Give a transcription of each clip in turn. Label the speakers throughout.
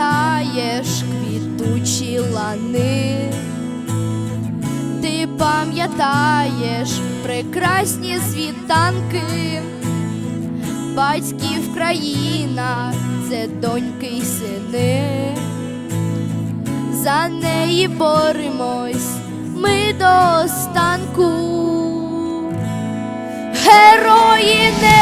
Speaker 1: пам'ятаєш квітучі лани, ти пам'ятаєш прекрасні світанки, батьків країна це доньки й сини, за неї боремось ми до останку. Герої не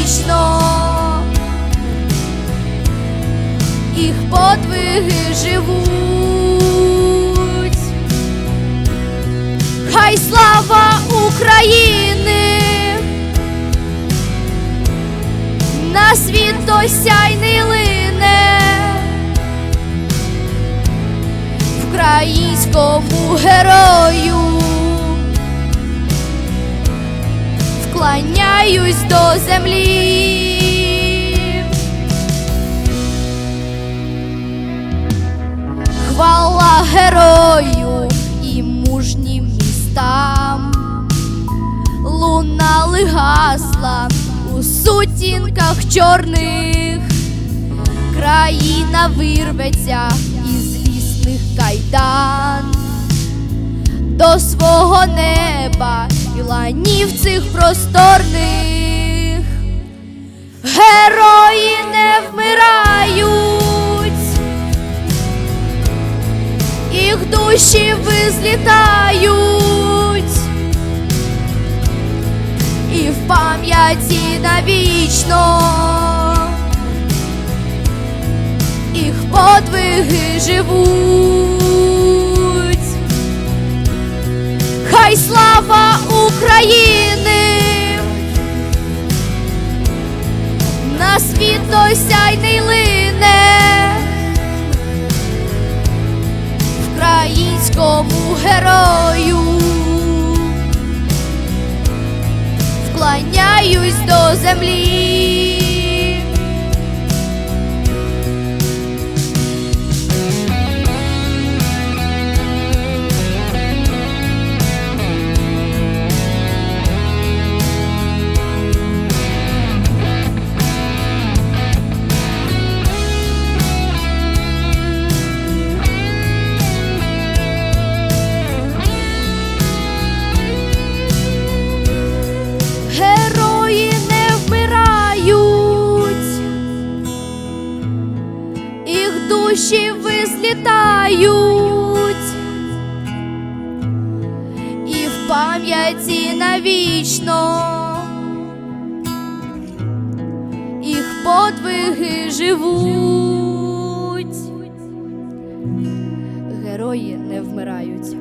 Speaker 1: навічно їх подвиги живуть. Хай слава України! на світ осяйний лине українському герою вклоняюсь до землі. Хвала герою і мужнім містам. Лунали гасла у сутінках чорних, країна вирветься із лісних кайдан. До свого неба і ланів цих просторних. Герої не вмирають, їх душі визлітають і в пам'яті навічно їх подвиги живуть. Хай слава України на світ осяйний лине українському герою. вклоняюсь до землі. Душі вислітають, і в пам'яті навічно їх подвиги живуть. Герої не вмирають.